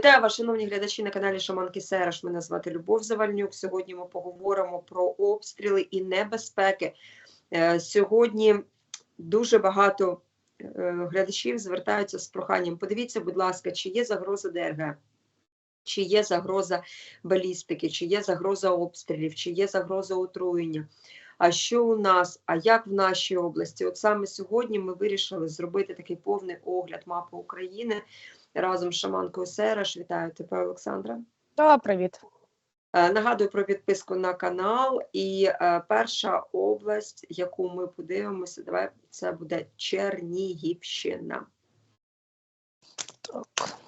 Вітаю вас, шановні глядачі на каналі Шаманки Сереш. Мене звати Любов Завальнюк. Сьогодні ми поговоримо про обстріли і небезпеки. Е, Сьогодні дуже багато е, глядачів звертаються з проханням. Подивіться, будь ласка, чи є загроза ДРГ, чи є загроза балістики, чи є загроза обстрілів, чи є загроза отруєння. А що у нас, а як в нашій області? От саме сьогодні ми вирішили зробити такий повний огляд мапи України разом з шаманкою Сереш. Вітаю тебе, Олександра. Та, привіт. Е, Нагадую про підписку на канал. І е, перша область, яку ми подивимося, давай це буде Чернігівщина. Так.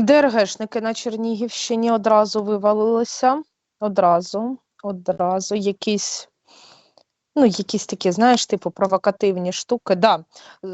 ДРГшники на Чернігівщині одразу вивалилися. Одразу, одразу. Якісь, ну, якісь такі, знаєш, типу провокативні штуки. Да. Е,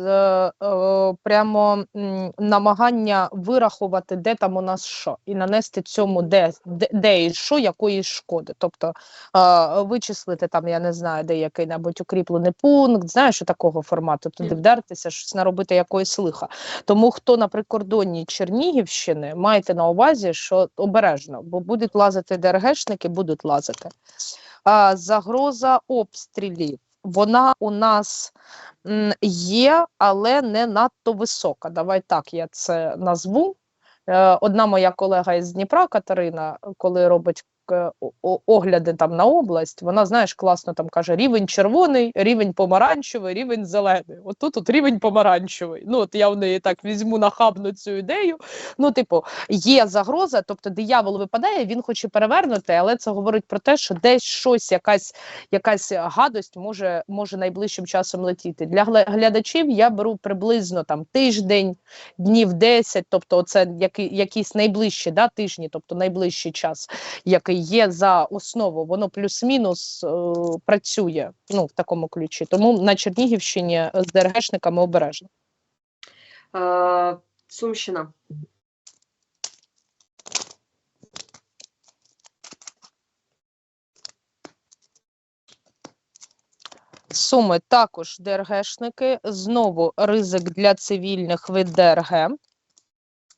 е, прямо м, намагання вирахувати, де там у нас що, і нанести цьому де, де, де і що, якої шкоди. Тобто е, вичислити там, я не знаю, де який-небудь укріплений пункт, знаєш, такого формату, туди вдертися, щось наробити якоїсь лиха. Тому хто на прикордонні Чернігівщини, майте на увазі, що обережно, бо будуть лазити ДРГшники, будуть лазити. А, загроза обстрілів. Вона у нас є, але не надто висока. Давай так я це назву. Е, Одна моя колега із Дніпра, Катерина, коли робить огляди там на область, вона, знаєш, класно там каже: рівень червоний, рівень помаранчевий, рівень зелений. От тут от рівень помаранчевий. Ну, от я в неї так візьму нахабну цю ідею. Ну, типу, є загроза, тобто диявол випадає, він хоче перевернути, але це говорить про те, що десь щось, якась, якась гадость може, може найближчим часом летіти. Для глядачів я беру приблизно там тиждень, днів 10, тобто це які, якісь найближчі да, тижні, тобто найближчий час, який є за основу, воно плюс-мінус е, працює ну, в такому ключі. Тому на Чернігівщині е, з ДРГшниками обережно. Е, Сумщина. Суми також ДРГшники, знову ризик для цивільних від ДРГ.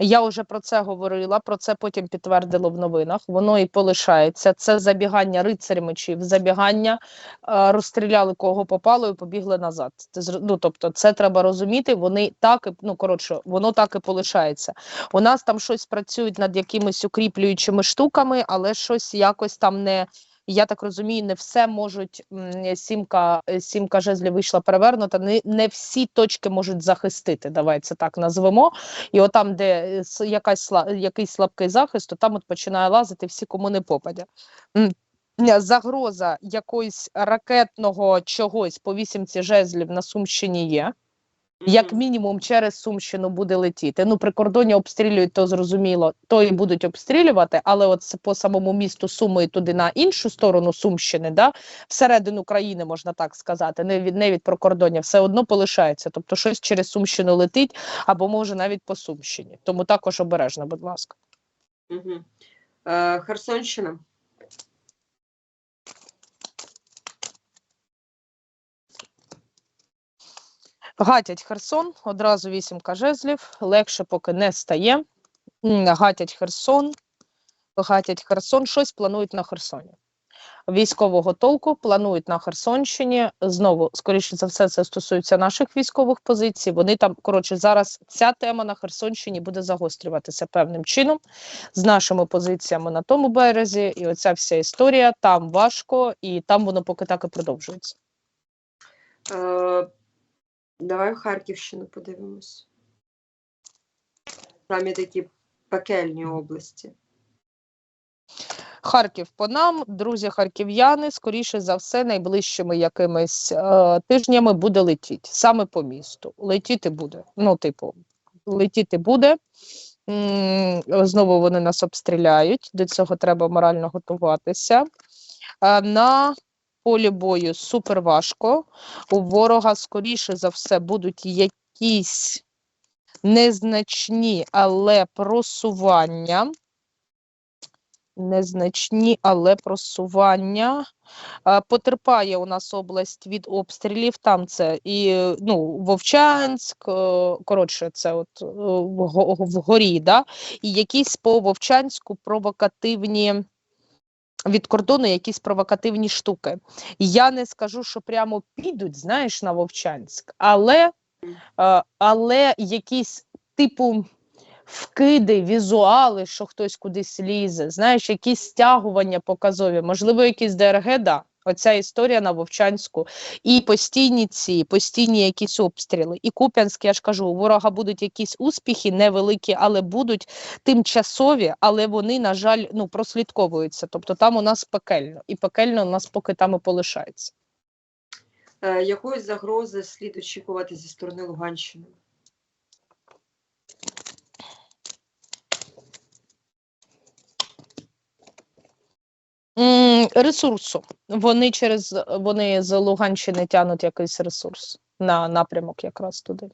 Я вже про це говорила, про це потім підтвердило в новинах. Воно і полишається. Це забігання рицарь мечів, забігання, е, розстріляли кого попало і побігли назад. Ну, тобто, це треба розуміти. Вони так і ну коротше, воно так і полишається. У нас там щось працюють над якимись укріплюючими штуками, але щось якось там не. Я так розумію, не все можуть сімка, е, сімка жезлів вийшла перевернута. Не, не всі точки можуть захистити. Давай це так назвемо. І отам, де е, якась якийсь слабкий захист, то там от починає лазити всі, кому не попадя. Загроза якоїсь ракетного чогось по вісімці жезлів на Сумщині є. Як мінімум через Сумщину буде летіти. Ну, при кордоні обстрілюють, то зрозуміло, то і будуть обстрілювати, але от по самому місту Суми і туди на іншу сторону Сумщини, да, всередину країни, можна так сказати, не від, не від прикордоння, все одно полишається. Тобто щось через Сумщину летить, або може навіть по Сумщині. Тому також обережно, будь ласка. Мгм. Е, Херсонщина. Гатять Херсон, одразу вісімка жезлів, легше поки не стає. Гатять Херсон, гатять Херсон, щось планують на Херсоні. Військового толку планують на Херсонщині. Знову, скоріше за все, це стосується наших військових позицій. Вони там, коротше, зараз ця тема на Херсонщині буде загострюватися певним чином з нашими позиціями на тому березі. І оця вся історія там важко, і там воно поки так і продовжується. Давай Харківщину подивимось. Там є такі пекельні області. Харків по нам, друзі харків'яни, скоріше за все, найближчими якимись е, тижнями буде летіти саме по місту. Летіти буде. Ну, типу, летіти буде. Знову вони нас обстріляють. До цього треба морально готуватися. Е, на полі бою супер важко. У ворога, скоріше за все, будуть якісь незначні, але просування. незначні, але просування. Потерпає у нас область від обстрілів. Там це і ну, Вовчанськ, е, коротше, це от е, вго- вгорі, да? і якісь по Вовчанську провокативні. Від кордону якісь провокативні штуки. Я не скажу, що прямо підуть, знаєш, на Вовчанськ, але, е, але якісь типу вкиди, візуали, що хтось кудись лізе, знаєш, якісь стягування показові, можливо, якісь ДРГ, да. Оця історія на Вовчанську, і постійні ці, постійні якісь обстріли. І Куп'янськ, я ж кажу, у ворога будуть якісь успіхи, невеликі, але будуть тимчасові, але вони, на жаль, ну прослідковуються. Тобто там у нас пекельно, і пекельно у нас поки там і полишається. Е, Якої загрози слід очікувати зі сторони Луганщини? Ресурсу. Вони через вони з Луганщини тягнуть якийсь ресурс на напрямок якраз туди.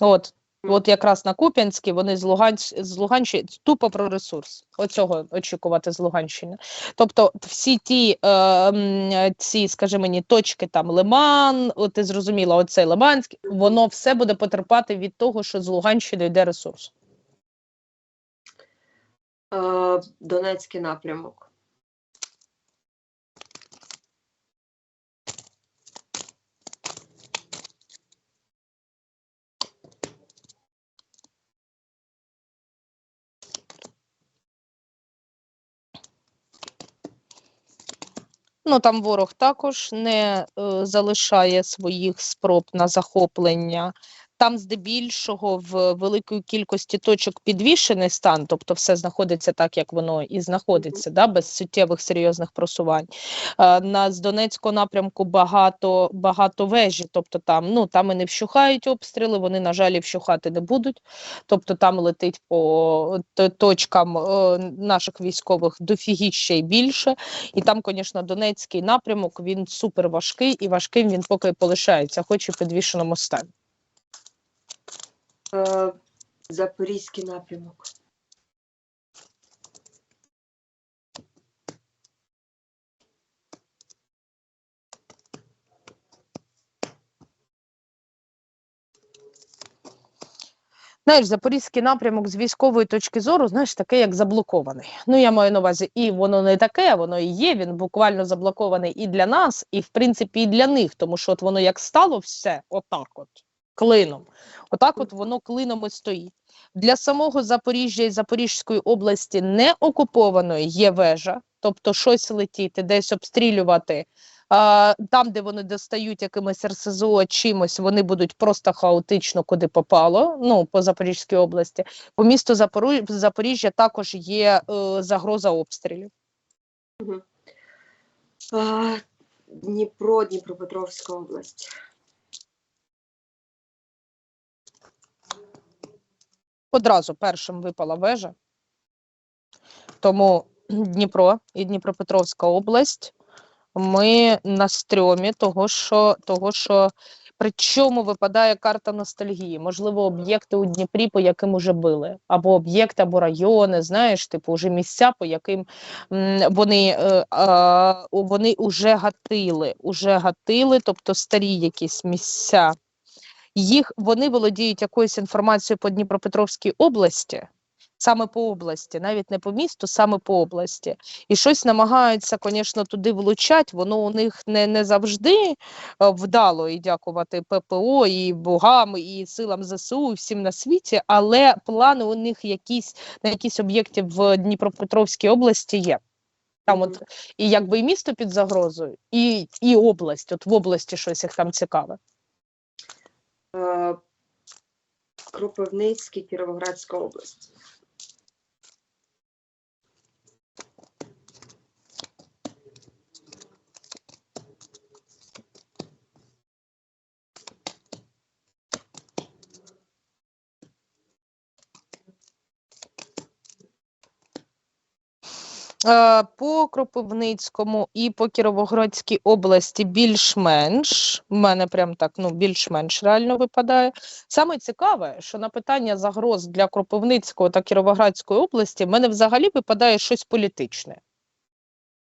От, от якраз на Куп'янській вони з Луганщ... з Луганщини тупо про ресурс. Оцього очікувати з Луганщини. Тобто всі ті е, ці, скажи мені, точки там Лиман, от ти зрозуміла, оцей Лиманський, воно все буде потерпати від того, що з Луганщини йде ресурс. Е, Донецький напрямок. Ну там ворог також не е, залишає своїх спроб на захоплення. Там здебільшого в великої кількості точок підвішений стан, тобто все знаходиться так, як воно і знаходиться, да, без суттєвих серйозних просувань. Е, на з Донецького напрямку багато, багато вежі, тобто там, ну, там і не вщухають обстріли, вони, на жаль, і вщухати не будуть. Тобто там летить по точкам е, наших військових дофігіще й більше. І там, звісно, Донецький напрямок він супер важкий і важким він поки полишається, хоч і в підвішеному стані. Е, Запорізький напрямок. Знаєш, запорізький напрямок з військової точки зору, знаєш, таке як заблокований. Ну, я маю на увазі, і воно не таке, воно і є. Він буквально заблокований і для нас, і в принципі і для них, тому що от воно як стало все, отак, от клином. Отак, от воно клином і стоїть. Для самого Запоріжжя і Запорізької області не окупованої є вежа, тобто щось летіти, десь обстрілювати. А, там, де вони достають якимось РСЗО чимось, вони будуть просто хаотично куди попало. Ну по Запорізькій області. По місту Запоріжжя також є е, загроза обстрілів. Е, Дніпро, Дніпропетровська область. Одразу першим випала вежа. Тому Дніпро і Дніпропетровська область. Ми на стрьомі того, що того, що причому випадає карта ностальгії. Можливо, об'єкти у Дніпрі, по яким уже били, або об'єкти, або райони, знаєш, типу, вже місця, по яким вони, е, вони уже гатили, уже гатили, тобто старі якісь місця. Їх вони володіють якоюсь інформацією по Дніпропетровській області, саме по області, навіть не по місту, саме по області. І щось намагаються, звісно, туди влучати. Воно у них не, не завжди е, вдало, і дякувати ППО, і богам, і силам ЗСУ, і всім на світі, але плани у них якісь на якісь об'єкти в Дніпропетровській області є. Там от і якби і місто під загрозою, і, і область. От в області щось їх там цікаве. Е, Кропивницький, Кіровоградська область. По Кропивницькому і по Кіровоградській області більш-менш. У мене прям так ну, більш-менш реально випадає. Саме цікаве, що на питання загроз для Кропивницького та Кіровоградської області в мене взагалі випадає щось політичне.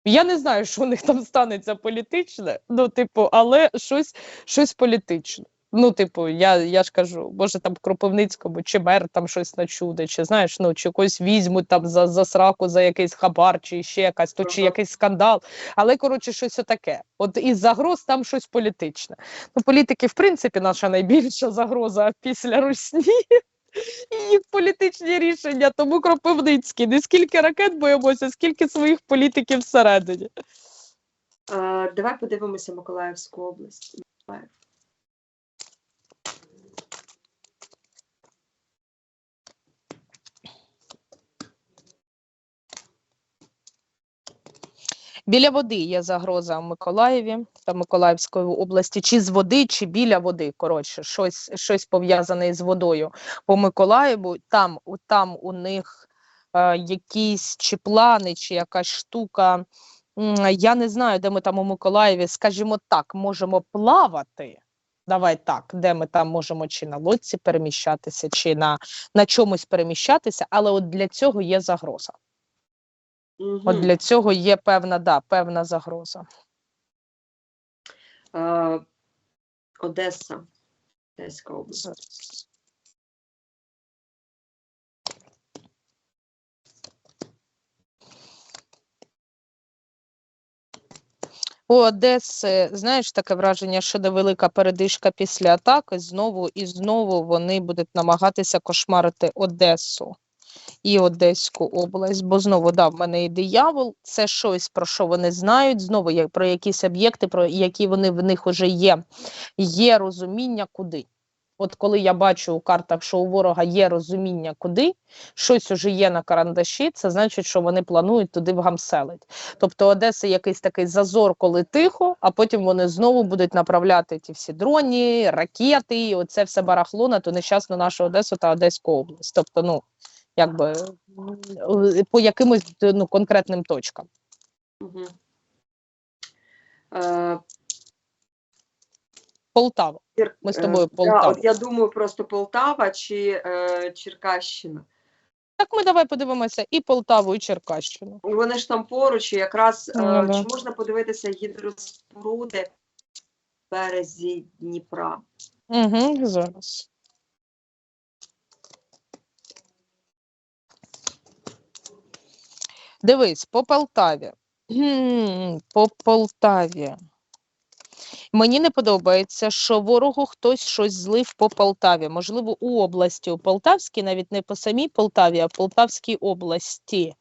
Я не знаю, що у них там станеться політичне, ну, типу, але щось, щось політичне. Ну, типу, я, я ж кажу, може там в Кропивницькому чи мер там щось начуде, чи знаєш, ну чи когось візьмуть там за, за сраку за якийсь хабар, чи ще якась, то чи якийсь скандал. Але коротше, щось отаке. От із загроз там щось політичне. Ну, політики, в принципі, наша найбільша загроза після русні. І їх політичні рішення, тому Кропивницький. Не скільки ракет боїмося, скільки своїх політиків всередині. Е, Давай подивимося Миколаївську область. Біля води є загроза в Миколаєві та Миколаївської області, чи з води, чи біля води. Коротше, щось, щось пов'язане з водою. По Миколаєву там, там у них е, якісь чи плани, чи якась штука. Я не знаю, де ми там у Миколаєві, скажімо так, можемо плавати. Давай так, де ми там можемо чи на лодці переміщатися, чи на, на чомусь переміщатися, але от для цього є загроза. От для цього є певна, да, певна загроза. Е, Одеса. Одеська область. У Одеси, знаєш, таке враження, що де велика передишка після атаки, знову і знову вони будуть намагатися кошмарити Одесу і Одеську область. Бо знову да, в мене і диявол, це щось, про що вони знають, знову як про якісь об'єкти, про які вони в них вже є. Є розуміння, куди. От коли я бачу у картах, що у ворога є розуміння, куди, щось уже є на карандаші, це значить, що вони планують туди вгамселить. Тобто Одеса якийсь такий зазор, коли тихо, а потім вони знову будуть направляти ті всі дроні, ракети, і оце все барахло на ту нещасну нашу Одесу та Одеську область. Тобто, ну якби е, по якимось ну, конкретним точкам. Е, Полтава. Ми з е, тобою да, от я думаю просто Полтава чи е, Черкащина. Так ми давай подивимося і Полтаву, і Черкащину. Вони ж там поруч, і якраз е, Ну, чи можна подивитися гідроспоруди в березі Дніпра? Угу, зараз. Дивись, по Полтаві. По Полтаві. Мені не подобається, що ворогу хтось щось злив по Полтаві. Можливо, у області, у Полтавській, навіть не по самій Полтаві, а в Полтавській області.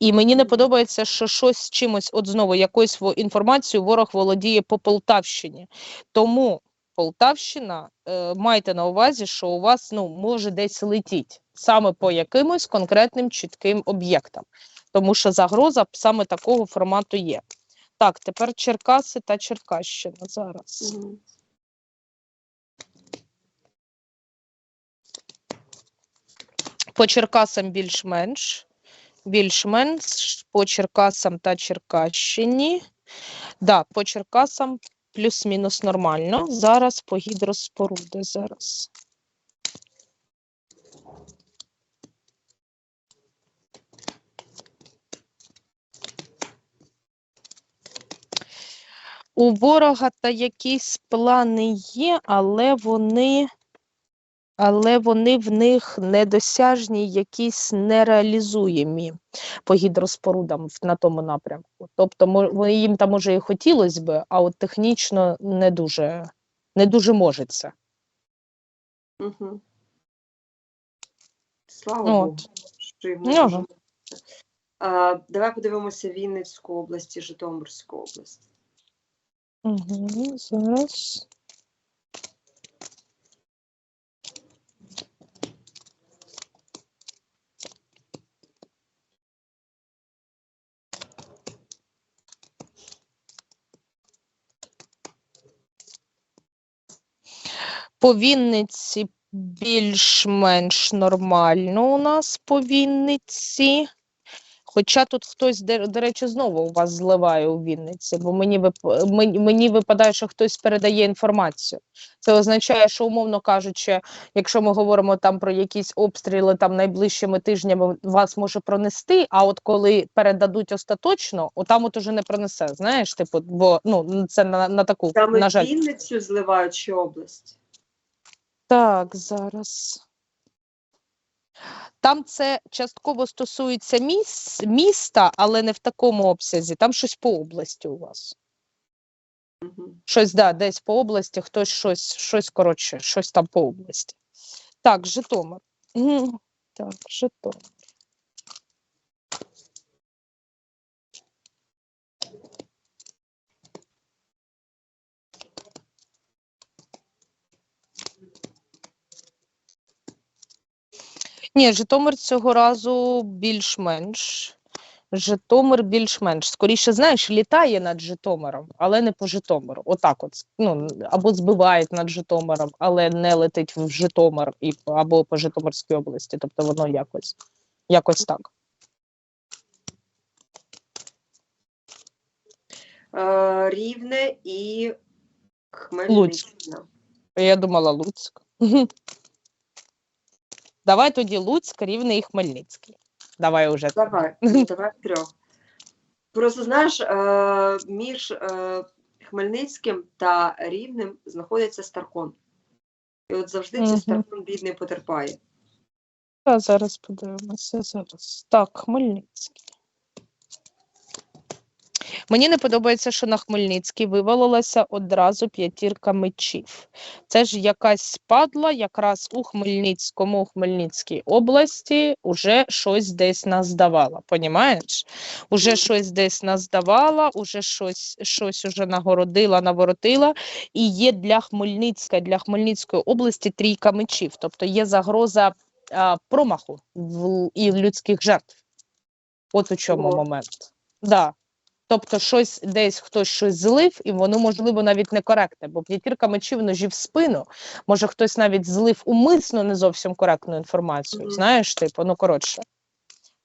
І мені не подобається, що щось чимось, от знову якоюсь інформацією ворог володіє по Полтавщині. Тому Полтавщина, е, майте на увазі, що у вас ну, може десь летіть саме по якимось конкретним чітким об'єктам, тому що загроза саме такого формату є. Так, тепер Черкаси та Черкащина зараз. По Черкасам більш-менш. Більш-менш по Черкасам та Черкащині. Да, по Черкасам плюс-мінус нормально. Зараз по гідроспоруди. Зараз. У ворога та якісь плани є, але вони, але вони в них недосяжні, якісь нереалізуємі по гідроспорудам на тому напрямку. Тобто, їм там може і хотілося би, а от технічно не дуже, не дуже може це. Мгм. Слава Ну, Богу, що йому Ну, дуже Давай подивимося Вінницьку область і Житомирську область. Угу, зараз. По Вінниці більш-менш нормально у нас по Вінниці. Хоча тут хтось, де- до речі, знову у вас зливає у Вінниці, бо мені, вип- мені, мені випадає, що хтось передає інформацію. Це означає, що, умовно кажучи, якщо ми говоримо там про якісь обстріли там найближчими тижнями вас може пронести, а от коли передадуть остаточно, отам от уже не пронесе. Знаєш, типу, бо ну це на, на таку Саме на жаль. Вінницю зливають чи область? Так, зараз. Там це частково стосується міс, міста, але не в такому обсязі. Там щось по області у вас. Щось, да, десь по області, хтось щось, щось коротше, щось там по області. Так, Житомир. Так, Житомир. Ні, Житомир цього разу більш-менш. Житомир більш-менш. Скоріше, знаєш, літає над Житомиром, але не по Житомиру. Отак от. Ну, або збивають над Житомиром, але не летить в Житомир і, або по Житомирській області. Тобто воно якось, якось так. Е, Рівне і Хмельниччина. Я думала Луцьк. Давай тоді Луцьк, Рівне і Хмельницький. Давай уже. Давай, давай трьох. Просто знаєш, е, між е, Хмельницьким та Рівнем знаходиться Старкон. І от завжди угу. цей Старкон бідний потерпає. Зараз подивимося зараз. Так, Хмельницький. Мені не подобається, що на Хмельницький вивалилася одразу п'ятірка мечів. Це ж якась падла, якраз у Хмельницькому, у Хмельницькій області уже щось десь наздавала. Понімаєш? Уже щось десь наздавала, уже щось, щось уже нагородила, наворотила. І є для Хмельницька, для Хмельницької області трійка мечів. Тобто є загроза а, промаху в, і людських жертв. От у чому Ого. момент. Да. Тобто, щось десь хтось щось злив, і воно, можливо, навіть некоректне, бо п'ятірка мечів ножі в спину. Може, хтось навіть злив умисно не зовсім коректну інформацію. Мгм. Знаєш, типу, ну коротше.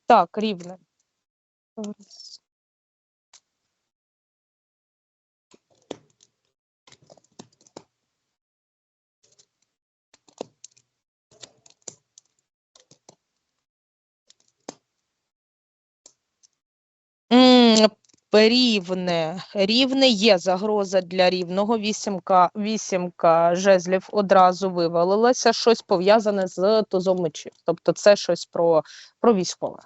Так, рівне. Рівне. Рівне є загроза для рівного. Вісімка, вісімка жезлів одразу вивалилася. Щось пов'язане з тузом мечів. Тобто це щось про, про військове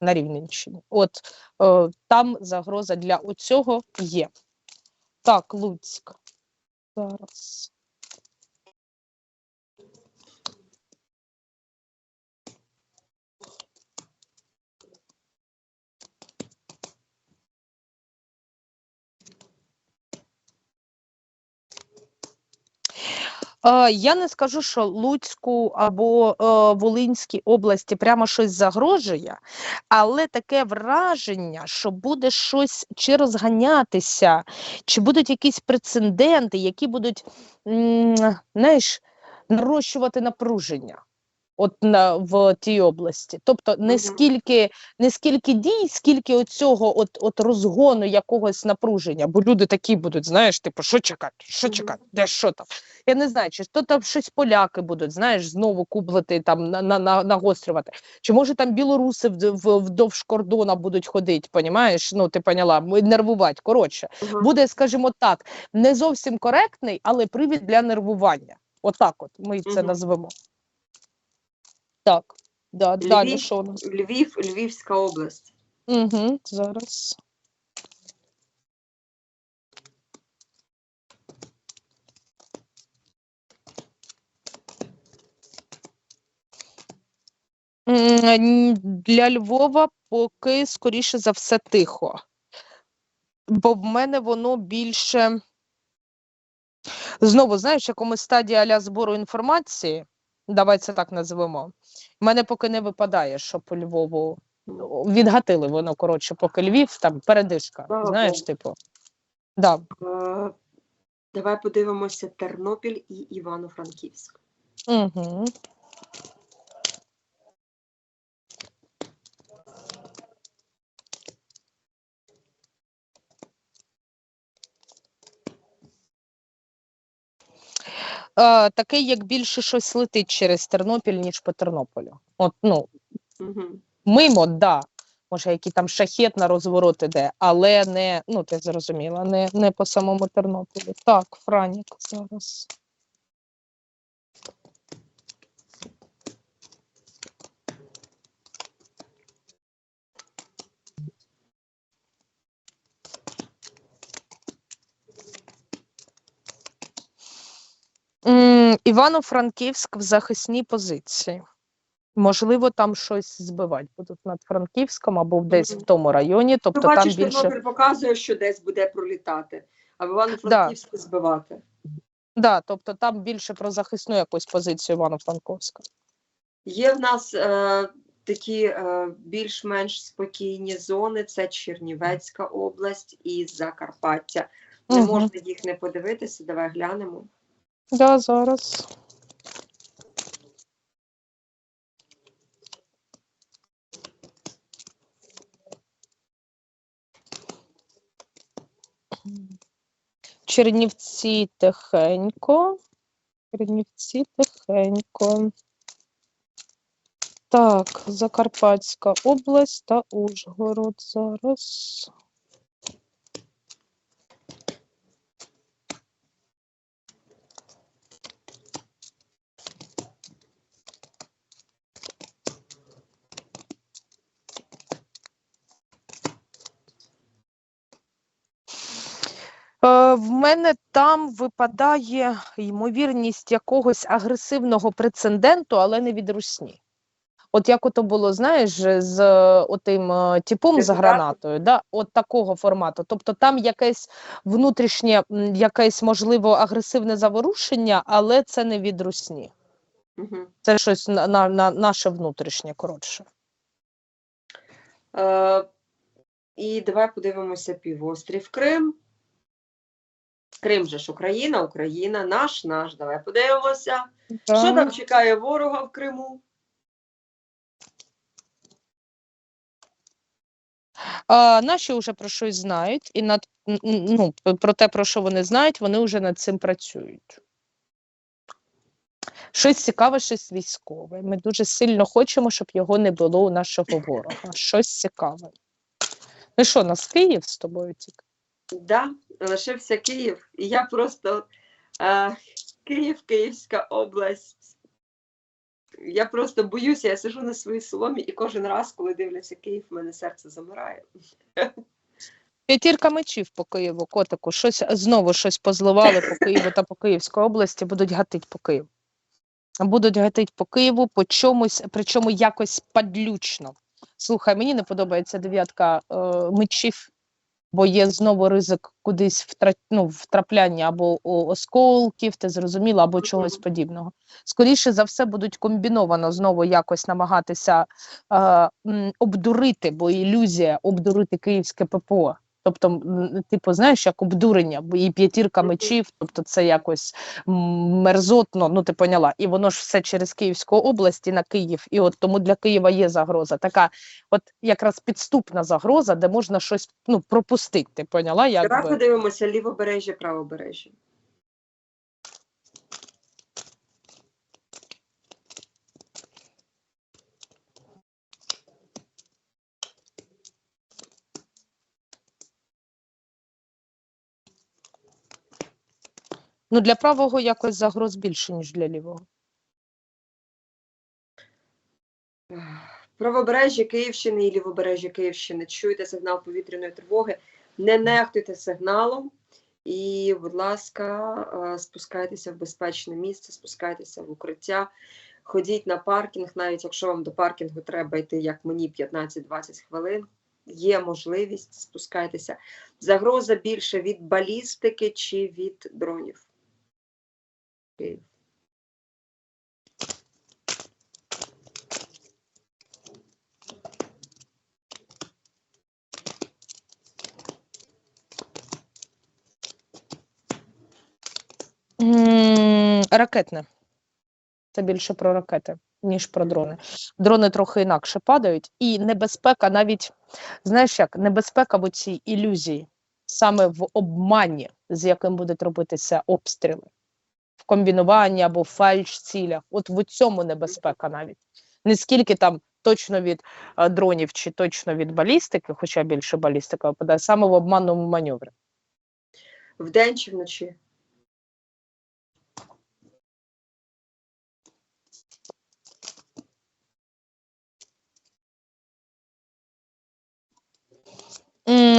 на Рівненщині. От е, там загроза для оцього є. Так, Луцьк. Зараз. Я не скажу, що Луцьку або е, Волинській області прямо щось загрожує, але таке враження, що буде щось чи розганятися, чи будуть якісь прецеденти, які будуть, знаєш, нарощувати напруження. От на в тій області, тобто не скільки не скільки дій, скільки оцього от, от розгону якогось напруження, бо люди такі будуть, знаєш, типу, що чекати, що чекати, де що там. Я не знаю, чи то там щось поляки будуть, знаєш, знову кублити там на, на, на, нагострювати. Чи може там білоруси в- вдовж кордона будуть ходити, понімаєш? Ну, ти поняла, нервувати. Коротше, Мгм. буде, скажімо так, не зовсім коректний, але привід для нервування. Отак, от ми це Мгм. назвемо. Так, да, далі Львів, що у нас? Львів, Львівська область. Угу, зараз. Для Львова поки, скоріше за все, тихо. Бо в мене воно більше. Знову, знаєш, в якомусь стадії аля збору інформації, давай це так назвемо. У мене поки не випадає, що по Львову ну, відгатили воно, коротше, поки Львів, там передишка. Слава знаєш, Богу. типу. Да. Е, Давай подивимося Тернопіль і Івано-Франківськ. Угу. Такий, як більше щось летить через Тернопіль, ніж по Тернополю. От, ну, Угу. мимо, да. Може, який там шахет на розворот іде, але не, ну ти зрозуміла, не, не по самому Тернополю. Так, Франік зараз. Івано-Франківськ в захисній позиції. Можливо, там щось збивати будуть над Франківськом або десь в тому районі. Ну, Тобто там більше. Тернопіль показує, що десь буде пролітати, а в Івано-Франківську збивати. Да, тобто там більше про захисну якусь позицію Івано-Франковська. Є в нас е, такі е, більш-менш спокійні зони: це Чернівецька область і Закарпаття. Не Мгм. можна їх не подивитися. Давай глянемо. Да, зараз. Чернівці тихенько. Чернівці тихенько. Так, Закарпатська область та Ужгород зараз. В мене там випадає ймовірність якогось агресивного прецеденту, але не від русні. От як ото було, знаєш, з е, отим е, типом за гранатою, да? от такого формату. Тобто там якесь внутрішнє, якесь можливо агресивне заворушення, але це не від русні. Угу. Це щось на, на, на наше внутрішнє коротше. Е, і давай подивимося півострів Крим. Крим же ж Україна, Україна, наш, наш. Давай подивимося. Що там чекає ворога в Криму? А, наші вже про щось знають, і над ну, про те, про що вони знають, вони вже над цим працюють. Щось цікаве, щось військове. Ми дуже сильно хочемо, щоб його не було у нашого ворога. Щось цікаве. Ну що, нас Київ з тобою тільки? Да, лишився Київ. І я просто е, Київ, Київська область. Я просто боюся, я сижу на своїй соломі, і кожен раз, коли дивлюся Київ, в мене серце замирає. П'ятірка мечів по Києву, котику. Щось знову щось позливали по Києву та по Київській області, будуть гатить по Києву. Будуть гатить по Києву по чомусь, причому якось падлючно. Слухай, мені не подобається дев'ятка е, мечів, бо є знову ризик кудись втра... ну, втрапляння або осколків, ти зрозуміла, або чогось подібного. Скоріше за все, будуть комбіновано знову якось намагатися е, м, обдурити, бо ілюзія обдурити київське ППО. Тобто, типу, знаєш, як обдурення, і п'ятірка мечів, тобто це якось мерзотно, ну ти поняла. І воно ж все через Київську область і на Київ. І от тому для Києва є загроза. Така, от якраз підступна загроза, де можна щось ну, пропустити. Ти поняла? Давай ми подивимося лівобережжя, правобережжя. Ну, для правого якось загроз більше, ніж для лівого. Правобережжя Київщини і лівобережжя Київщини. Чуєте сигнал повітряної тривоги. Не нехтуйте сигналом. І, будь ласка, е, спускайтеся в безпечне місце, спускайтеся в укриття, ходіть на паркінг, навіть якщо вам до паркінгу треба йти, як мені, 15-20 хвилин. Є можливість, спускайтеся. Загроза більше від балістики чи від дронів. Ракетне. Це більше про ракети, ніж про дрони. Дрони трохи інакше падають, і небезпека навіть, знаєш як, небезпека в цій ілюзії, саме в обмані, з яким будуть робитися обстріли. В комбінуванні або в фальш-цілях. От в цьому небезпека навіть. Не скільки там точно від е, дронів чи точно від балістики, хоча більше балістика випадає, саме в обманному маневрі. Вдень чи вночі?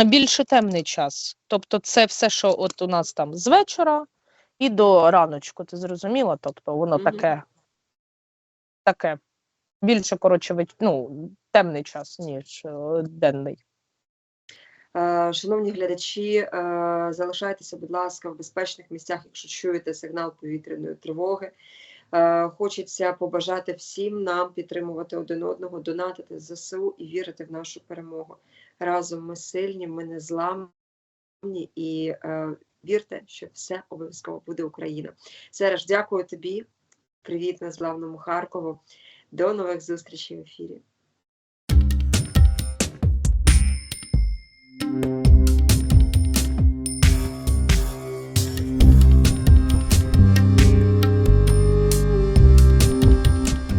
Більше темний час. Тобто, це все, що от у нас там з вечора і до раночку, ти зрозуміла? Тобто, воно Мгм. таке, таке. Більше, коротше, ну, темний час, ніж е, денний. Е, Шановні глядачі, е, залишайтеся, будь ласка, в безпечних місцях, якщо чуєте сигнал повітряної тривоги. Хочеться побажати всім нам підтримувати один одного, донатити ЗСУ і вірити в нашу перемогу. Разом ми сильні, ми незламні і Вірте, що все обов'язково буде Україна. Сереж, дякую тобі. Привіт на славному Харкову. До нових зустрічей в ефірі.